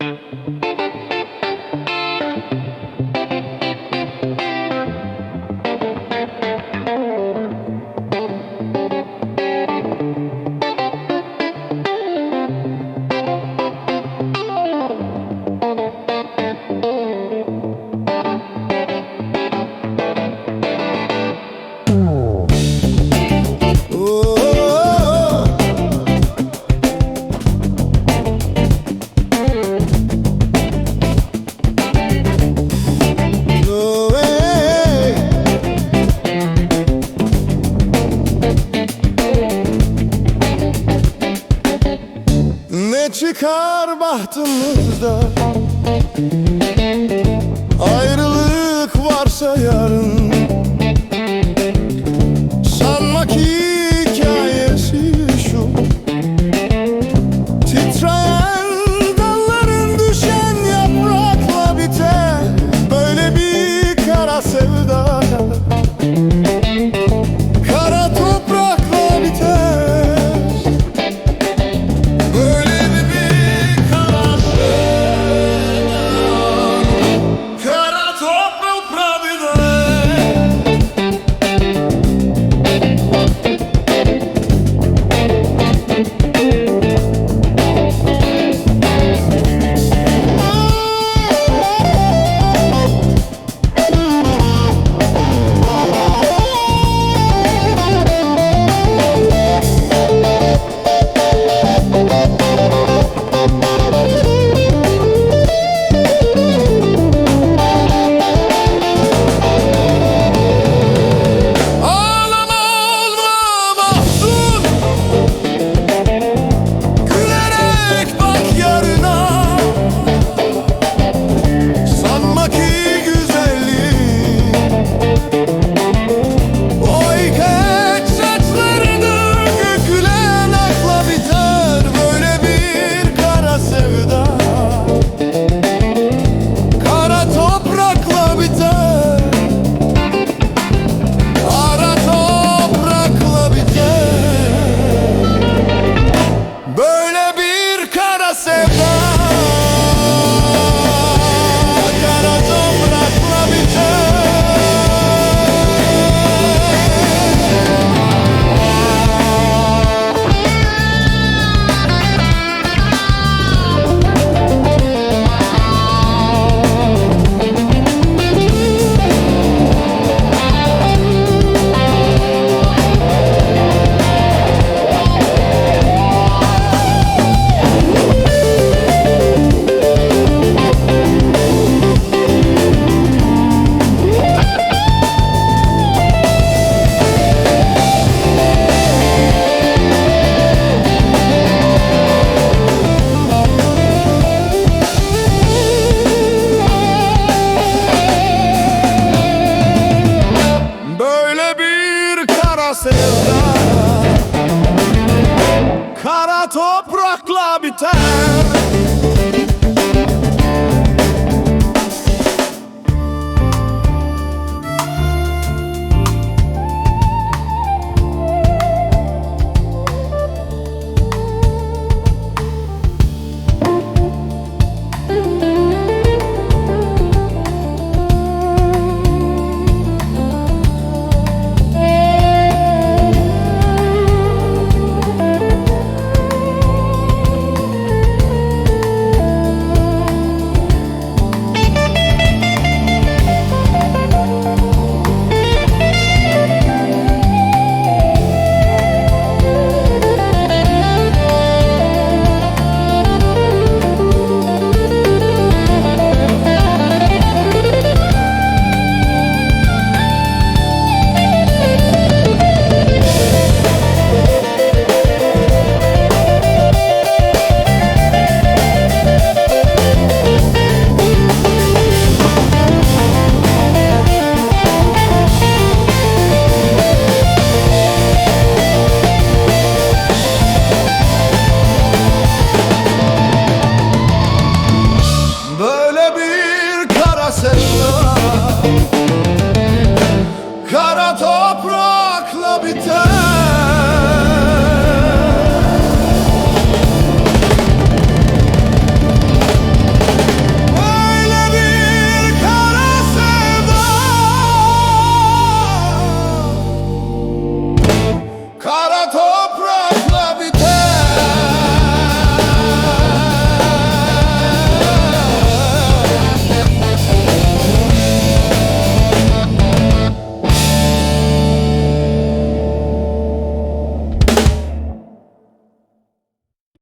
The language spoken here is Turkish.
Música çıkar bahtımızda. Ayrılık varsa yarın Sanma ki hikayesi şu. Titreyen dalların düşen yaprakla biter Böyle bir kara sevda. time.